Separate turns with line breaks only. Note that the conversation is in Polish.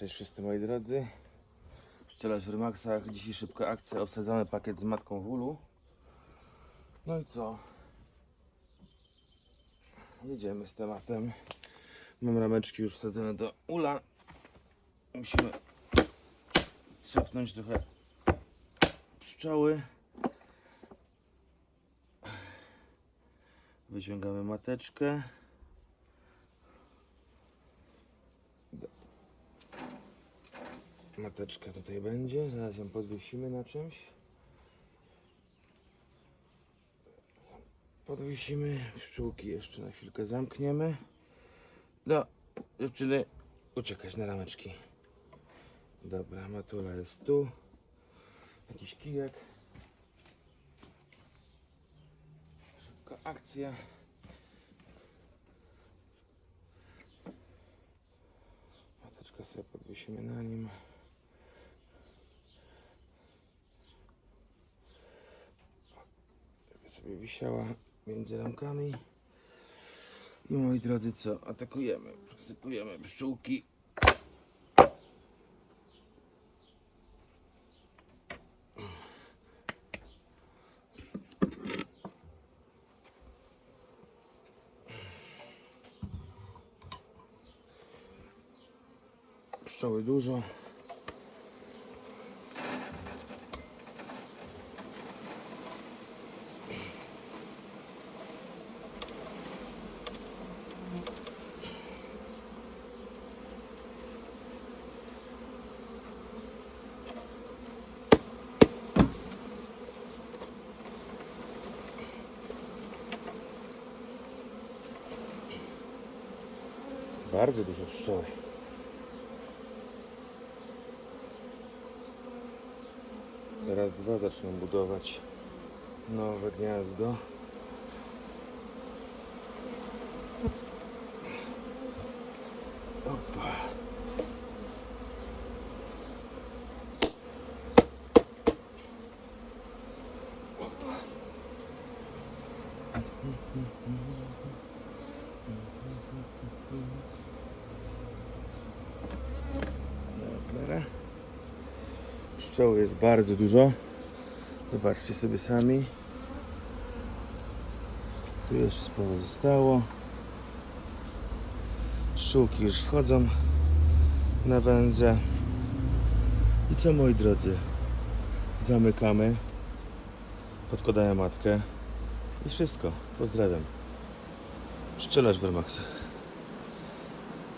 Cześć wszyscy moi drodzy. Pszczelarz w Rymaksach. Dzisiaj szybka akcja. Obsadzamy pakiet z matką w ulu. No i co? Jedziemy z tematem. Mam rameczki już wsadzone do ula. Musimy trzepnąć trochę pszczoły. Wyciągamy mateczkę. Mateczka tutaj będzie, zaraz ją podwiesimy na czymś. Podwiesimy, pszczółki jeszcze na chwilkę zamkniemy. No, dziewczyny, uciekać na rameczki. Dobra, matula jest tu. Jakiś kijek. Szybka akcja. Mateczkę sobie podwiesimy na nim. Sobie wisiała między ramkami. I moi drodzy, co? Atakujemy. Przesypujemy pszczółki. Pszczoły dużo. Bardzo dużo pszczoły. Teraz dwa zaczną budować nowe gniazdo. Opa. Opa. Dobra. Pszczoł jest bardzo dużo. Zobaczcie sobie sami. Tu jeszcze sporo zostało. Pszczółki już wchodzą na węże. I co moi drodzy? Zamykamy. Podkładaję matkę. I wszystko. Pozdrawiam. Pszczelarz w Remaksach.